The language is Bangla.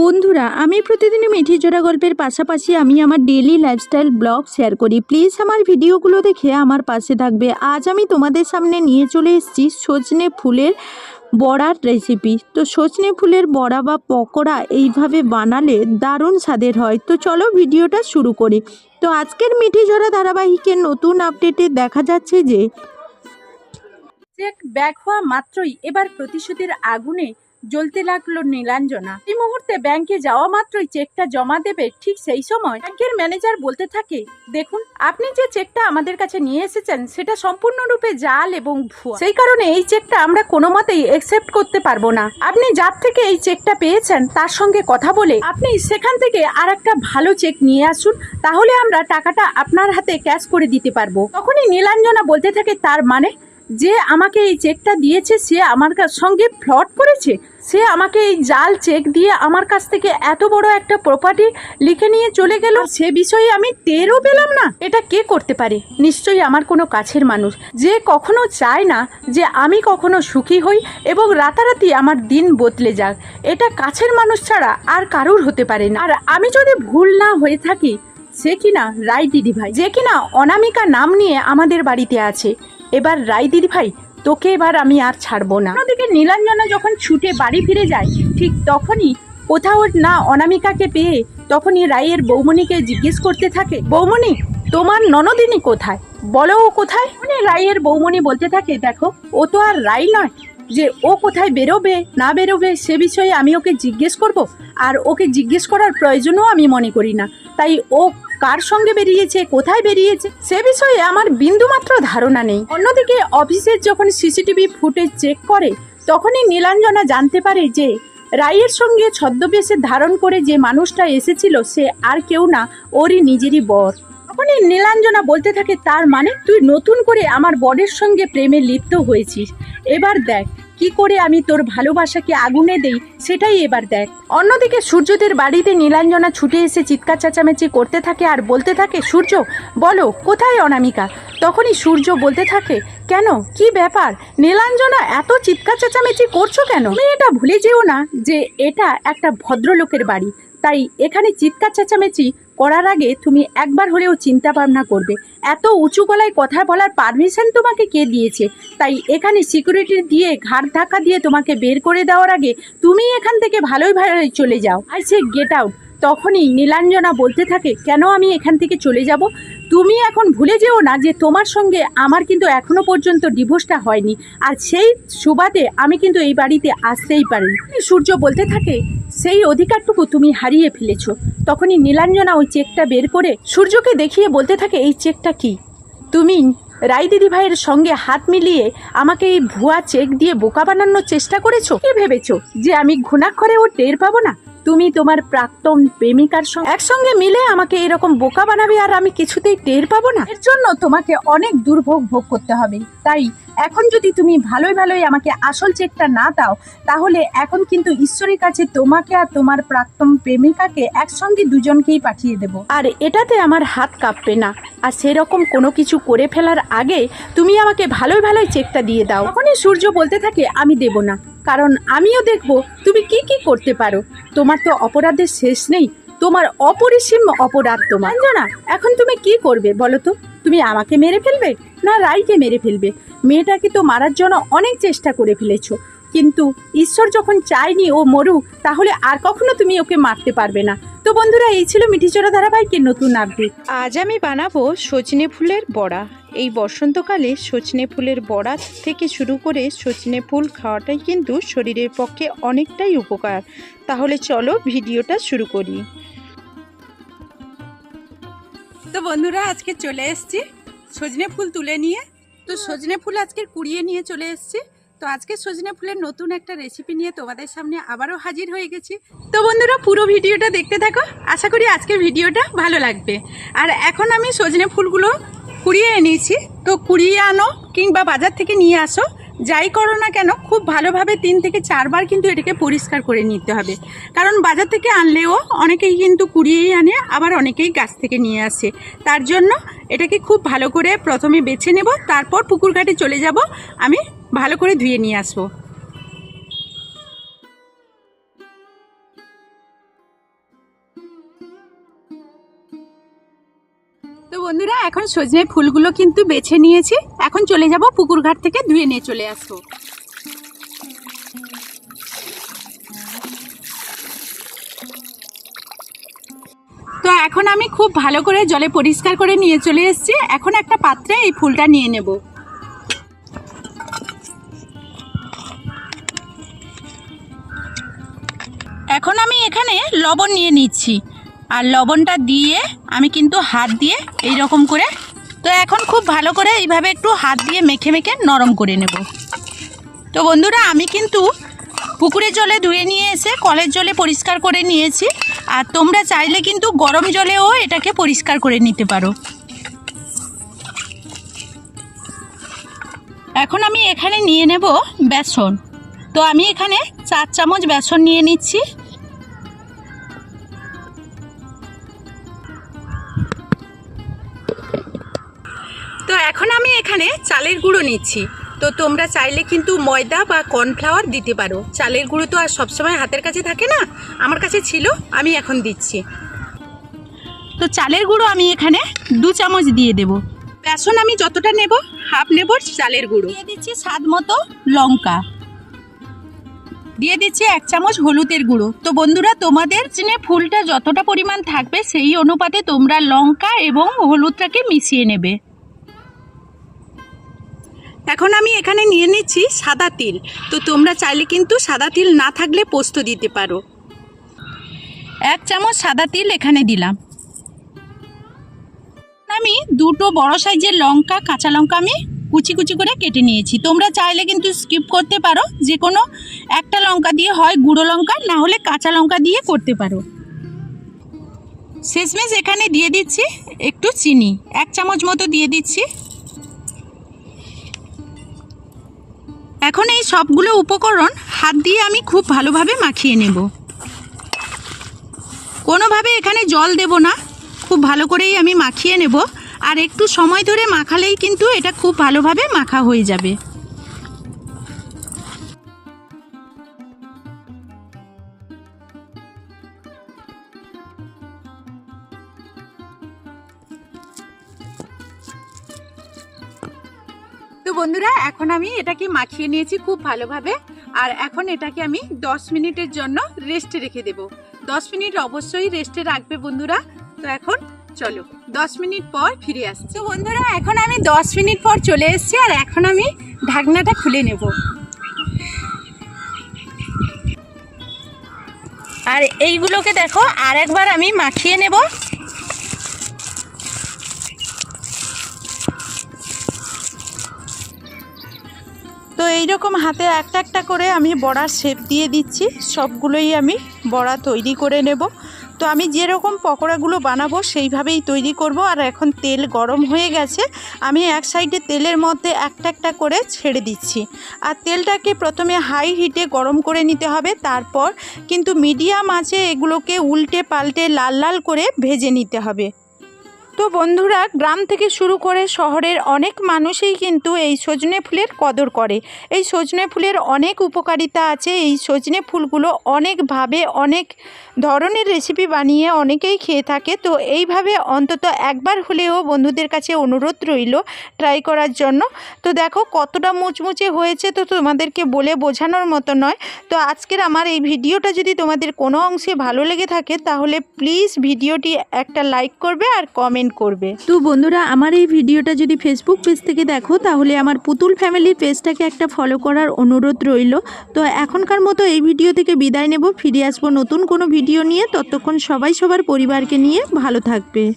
বন্ধুরা, আমি প্রতিদিনই মিঠি জোড়া গল্পের পাশাপাশি আমি আমার ডেলি লাইফস্টাইল ব্লগ শেয়ার করি। প্লিজ আমার ভিডিওগুলো দেখে আমার পাশে থাকবে। আজ আমি তোমাদের সামনে নিয়ে চলে এসেছি সজনে ফুলের বড়ার রেসিপি তো সজনে ফুলের বড়া বা পকোড়া এইভাবে বানালে দারুণ স্বাদের হয়। তো চলো ভিডিওটা শুরু করি। তো আজকের মিঠি জোড়া ধারাবাহিকের নতুন আপডেটে দেখা যাচ্ছে যে চেক ব্যাক হওয়া মাত্রই এবার প্রতিশোধের আগুনে জ্বলতে লাগল নীলাঞ্জনা। এই মুহূর্তে ব্যাংকে যাওয়া মাত্রই চেকটা জমা দেবে, ঠিক সেই সময় ব্যাংকের ম্যানেজার বলতে থাকে, দেখুন, আপনি যে চেকটা আমাদের কাছে নিয়ে এসেছেন, সেটা সম্পূর্ণরূপে জাল এবং ভুয়া। সেই কারণে এই চেকটা আমরা কোনো মতেই একসেপ্ট করতে পারব না। আপনি যার থেকে এই চেকটা পেয়েছেন, তার সঙ্গে কথা বলে আপনি সেখান থেকে আর একটা ভালো চেক নিয়ে আসুন, তাহলে আমরা টাকাটা আপনার হাতে ক্যাশ করে দিতে পারব। তখনই নীলাঞ্জনা বলতে থাকে, তার মানে যে আমাকে এই চেকটা দিয়েছে, সে আমার সঙ্গে ফ্রড করেছে। সে আমাকে এই জাল চেক দিয়ে আমার কাছ থেকে এত বড় একটা প্রপার্টি লিখে নিয়ে চলে গেল। সে বিষয়ে আমি টেরও পেলাম না। এটা কে করতে পারে? নিশ্চয়ই আমার কোনো কাছের মানুষ। যে কখনো চায় না যে আমি কখনো সুখী হই এবং রাতারাতি আমার দিন বদলে যাক। এটা কাছের মানুষ ছাড়া আর কারুর হতে পারে না। আর আমি যদি ভুল না হয়ে থাকি, সে কিনা রায় দিদি ভাই যে কিনা অনামিকা নাম নিয়ে আমাদের বাড়িতে আছে। এবার রায় দিদি ভাই, তোকে এবার আমি আর ছাড়বো না। অন্যদিকে নীলাঞ্জনা যখন ছুটে বাড়ি ফিরে যায়, ঠিক তখনই কোথাও না অনামিকাকে পেয়ে তখনই রায়ের বৌমণিকে জিজ্ঞেস করতে থাকে, বৌমণি, তোমার ননদিনী কোথায়? বলো ও কোথায়? মানে রায়ের বৌমণি বলতে থাকে, দেখো, ও তো আর রাই নয়, যে ও কোথায় বেরোবে, না বেরোবে, সে বিষয়ে আমি ওকে জিজ্ঞেস করব, আর ওকে জিজ্ঞেস করার প্রয়োজনও আমি মনে করি না। তাই ও কার সঙ্গে বেরিয়েছে, কোথায় বেরিয়েছে, সে বিষয়ে আমার বিন্দুমাত্র ধারণা নেই। অন্যদিকে অফিসের যখন সিসিটিভি ফুটেজ চেক করে, তখনই নীলাঞ্জনা জানতে পারে যে, রায়ের সঙ্গে ছদ্মবেশে ধারণ করে যে মানুষটা এসেছিল, সে আর কেউ না, ওরই নিজেরই বর। তখনই নীলাঞ্জনা বলতে থাকে, তার মানে তুই নতুন করে আমার বরের সঙ্গে প্রেমে লিপ্ত হয়েছিস। এবার দেখ কি করে আমি তোর ভালোবাসাকে আগুনে দেই সেটাই এবার দেখ। অন্যদিকে সূর্যদের বাড়িতে নীলাঞ্জনা ছুটে এসে চিৎকার চেঁচামেচি করতে থাকে আর বলতে থাকে, সূর্য, বলো, কোথায় অনামিকা? তখনই সূর্য বলতে থাকে, কেন? কি ব্যাপার? নীলাঞ্জনা এত চিৎকার চেঁচামেচি করছ কেন? তুমি এটা ভুলে যেও না যে এটা একটা ভদ্রলোকের বাড়ি, তাই এখানে চিৎকার চেঁচামেচি করার আগে তুমি একবার হলেও চিন্তা ভাবনা করবে। এত উঁচু গলায় কথা বলার পারমিশন তোমাকে কে দিয়েছে? তাই এখানে সিকিউরিটি দিয়ে ঘাট ধাক্কা দিয়ে তোমাকে বের করে দেওয়ার আগে তুমি এখান থেকে ভালোই ভালোই চলে যাও। আই সে গেট আউট তখনই নীলাঞ্জনা বলতে থাকে, কেন আমি এখান থেকে চলে যাব? তুমি এখন ভুলে যেও না যে তোমার সঙ্গে আমার কিন্তু এখনও পর্যন্ত ডিভোর্সটা হয়নি। আর সেই সুবাদে আমি কিন্তু এই বাড়িতে আসতেই পারি। সূর্য বলতে থাকে সেই অধিকারটুকু তুমি হারিয়ে ফেলেছ। তখনই নীলাঞ্জনা ওই চেকটা বের করে সূর্যকে দেখিয়ে বলতে থাকে, এই চেকটা কি? তুমি রায় দিদি ভাইয়ের সঙ্গে হাত মিলিয়ে আমাকে এই ভুয়া চেক দিয়ে বোকা বানানোর চেষ্টা করেছ? কি ভেবেছো যে আমি ঘুণাক্ষরে ও টের পাবো না? তুমি তোমার প্রাক্তন প্রেমিকার সঙ্গে একসঙ্গে মিলে আমাকে এরকম বোকা বানাবে আর আমি কিছুতেই টের পাবো না। এর জন্য তোমাকে অনেক দুর্ভোগ ভোগ করতে হবে। তাই এখন যদি তুমি ভালোই ভালোই আমাকে আসল চেকটা না দাও, তাহলে এখন কিন্তু ঈশ্বরের কাছে তোমাকে আর তোমার প্রাক্তন প্রেমিকাকে একসঙ্গে দুজনকেই পাঠিয়ে দেব। আর এটাতে আমার হাত কাঁপবে না। আর সেরকম কোনো কিছু করে ফেলার আগে তুমি আমাকে ভালোই ভালোই চেকটা দিয়ে দাও। তখনই সূর্য বলতে থাকে, আমি দেব না। কারণ আমিও দেখব তুমি কি কি করতে পারো। তোমার তো অপরাধের শেষ নেই। তোমার অপরিসীম অপরাধ তোমার। জানা এখন তুমি কি করবে বলো তো? তুমি আমাকে মেরে ফেলবে না রাইকে মেরে ফেলবে? মেয়েটাকে তো মারার জন্য অনেক চেষ্টা করে ফেলেছো। কিন্তু ঈশ্বর যখন চায়নি ও মরুক তাহলে আর কখনো তুমি ওকে মারতে পারবে না। তো বন্ধুরা এই ছিল মিঠিচোরা ধারাবাহিকের নতুন আপডেট আজ আমি বানাবো সজনে ফুলের বড়া। এই বসন্তকালে সজনে ফুলের বড়া থেকে শুরু করে সজনে ফুল খাওয়াটাই কিন্তু শরীরের পক্ষে অনেকটাই উপকার। তাহলে চলো ভিডিওটা শুরু করি। তো বন্ধুরা আজকে চলে এসেছি সজনে ফুল তুলে নিয়ে। তো সজনে ফুল আজকে কুড়িয়ে নিয়ে চলে এসেছি। তো আজকে সজনে ফুলের নতুন একটা রেসিপি নিয়ে তোমাদের সামনে আবারও হাজির হয়ে গেছি। তো বন্ধুরা, পুরো ভিডিওটা দেখতে থাকো। আশা করি আজকের ভিডিওটা ভালো লাগবে। আর এখন আমি সজনে ফুলগুলো কুড়িয়ে এনেছি। তো কুড়িয়ে আনো কিংবা বাজার থেকে নিয়ে আসো। যাই করো না কেন, খুব ভালোভাবে তিন থেকে চারবার কিন্তু এটাকে পরিষ্কার করে নিতে হবে। কারণ বাজার থেকে আনলেও অনেকেই কিন্তু কুড়িয়েই আনে, আবার অনেকেই গাছ থেকে নিয়ে আসে। তার জন্য এটাকে খুব ভালো করে প্রথমে বেছে নেব, তারপর পুকুর ঘাটে চলে যাব। আমি ভালো করে ধুয়ে নিয়ে আসব। তো বন্ধুরা, এখন সজনে ফুলগুলো কিন্তু বেছে নিয়েছি। এখন চলে যাব পুকুর ঘাট থেকে ধুয়ে নিয়ে চলে আসব। তো এখন আমি খুব ভালো করে জলে পরিষ্কার করে নিয়ে চলে এসেছি। এখন একটা পাত্রে এই ফুলটা নিয়ে নেব। এখন লবণ নিয়ে নিচ্ছি। আর লবণটা দিয়ে আমি কিন্তু হাত দিয়ে এই রকম করে, তো এখন খুব ভালো করে এইভাবে একটু হাত দিয়ে মেখে মেখে নরম করে নেব। তো বন্ধুরা, আমি কিন্তু পুকুরের জলে ধুয়ে নিয়ে এসে কলের জলে পরিষ্কার করে নিয়েছি। আর তোমরা চাইলে কিন্তু গরম জলেও এটাকে পরিষ্কার করে নিতে পারো। এখন আমি এখানে নিয়ে নেব বেসন। তো আমি এখানে চার চামচ বেসন নিয়ে নিচ্ছি। তো এখন আমি এখানে চালের গুঁড়ো নিচ্ছি। তো তোমরা চাইলে কিন্তু ময়দা বা কর্নফ্লাওয়ার দিতে পারো। চালের গুঁড়ো তো আর সবসময় হাতের কাছে থাকে না। আমার কাছে ছিল, আমি এখন দিচ্ছি। তো চালের গুঁড়ো আমি এখানে দু চামচ দিয়ে দেব। বেসন আমি যতটা নেব, হাফ নেব চালের গুঁড়ো। দিয়ে দিচ্ছি স্বাদ মতো লঙ্কা। দিয়ে দিচ্ছি এক চামচ হলুদের গুঁড়ো। তো বন্ধুরা, তোমাদের চিনে ফুলটা যতটা পরিমাণ থাকবে, সেই অনুপাতে তোমরা লঙ্কা এবং হলুদটাকে মিশিয়ে নেবে। এখন আমি এখানে নিয়ে নিচ্ছি সাদা তিল। তো তোমরা চাইলে কিন্তু সাদা তিল না থাকলে পোস্ত দিতে পারো। এক চামচ সাদা তিল এখানে দিলাম। আমি দুটো বড় সাইজের লঙ্কা, কাঁচা লঙ্কা আমি কুচি কুচি করে কেটে নিয়েছি। তোমরা চাইলে কিন্তু স্কিপ করতে পারো। যে কোনো একটা লঙ্কা দিয়ে হয় গুঁড়ো লঙ্কা, না হলে কাঁচা লঙ্কা দিয়ে করতে পারো। শেষমেশ এখানে দিয়ে দিচ্ছি একটু চিনি। এক চামচ মতো দিয়ে দিচ্ছি। এখন এই সবগুলো উপকরণ হাত দিয়ে আমি খুব ভালোভাবে মাখিয়ে নেব। কোনোভাবে এখানে জল দেব না, খুব ভালো করেই আমি মাখিয়ে নেব। আর একটু সময় ধরে মাখালেই কিন্তু এটা খুব ভালোভাবে মাখা হয়ে যাবে। তো বন্ধুরা, এখন আমি এটাকে মাখিয়ে নিয়েছি খুব ভালোভাবে। আর এখন এটাকে আমি 10 মিনিটের জন্য রেস্টে রেখে দেব। 10 মিনিট অবশ্যই রেস্টে রাখবে বন্ধুরা। তো এখন চলো 10 মিনিট পর ফিরে আসছি। তো বন্ধুরা, এখন আমি 10 মিনিট পর চলে এসেছি আর এখন আমি ঢাকনাটা খুলে নেব। আর এইগুলোকে দেখো আর একবার আমি মাখিয়ে নেব। তো এইরকম হাতে একটা একটা করে আমি বড়ার শেপ দিয়ে দিচ্ছি। সবগুলোই আমি বড়া তৈরি করে নেব। তো আমি যেরকম পকোড়াগুলো বানাবো সেইভাবেই তৈরি করব। আর এখন তেল গরম হয়ে গেছে। আমি এক সাইডে তেলের মধ্যে একটা একটা করে ছেড়ে দিচ্ছি। আর তেলটাকে প্রথমে হাই হিটে গরম করে নিতে হবে। তারপর কিন্তু মিডিয়াম আঁচে এগুলোকে উল্টে পাল্টে লাল লাল করে ভেজে নিতে হবে। তো বন্ধুরা, গ্রাম থেকে শুরু করে শহরের অনেক মানুষই কিন্তু এই সজনে ফুলের কদর করে। এই সজনে ফুলের অনেক উপকারিতা আছে। এই সজনে ফুলগুলো অনেকভাবে অনেক ধরনের রেসিপি বানিয়ে অনেকেই খেয়ে থাকে। তো এইভাবে অন্তত একবার হলেও বন্ধুদের কাছে অনুরোধ রইল ট্রাই করার জন্য। তো দেখো কতটা মুচমুচে হয়েছে তো তোমাদেরকে বলে বোঝানোর মতো নয়। তো আজকের আমার এই ভিডিওটা যদি তোমাদের কোনো অংশে ভালো লেগে থাকে, তাহলে প্লিজ ভিডিওটি একটা লাইক করবে আর কমেন্ট করবে। তো বন্ধুরা, আমার এই ভিডিওটা যদি ফেসবুক পেজ থেকে দেখো, তাহলে আমার পুতুল ফ্যামিলির পেজটাকে একটা ফলো করার অনুরোধ রইল। তো এখনকার মতো এই ভিডিও থেকে বিদায় নেব। ফিরে আসব নতুন কোনো ভিডিও নিয়ে। ততক্ষণ সবাই সবার পরিবারকে নিয়ে ভালো থাকবে।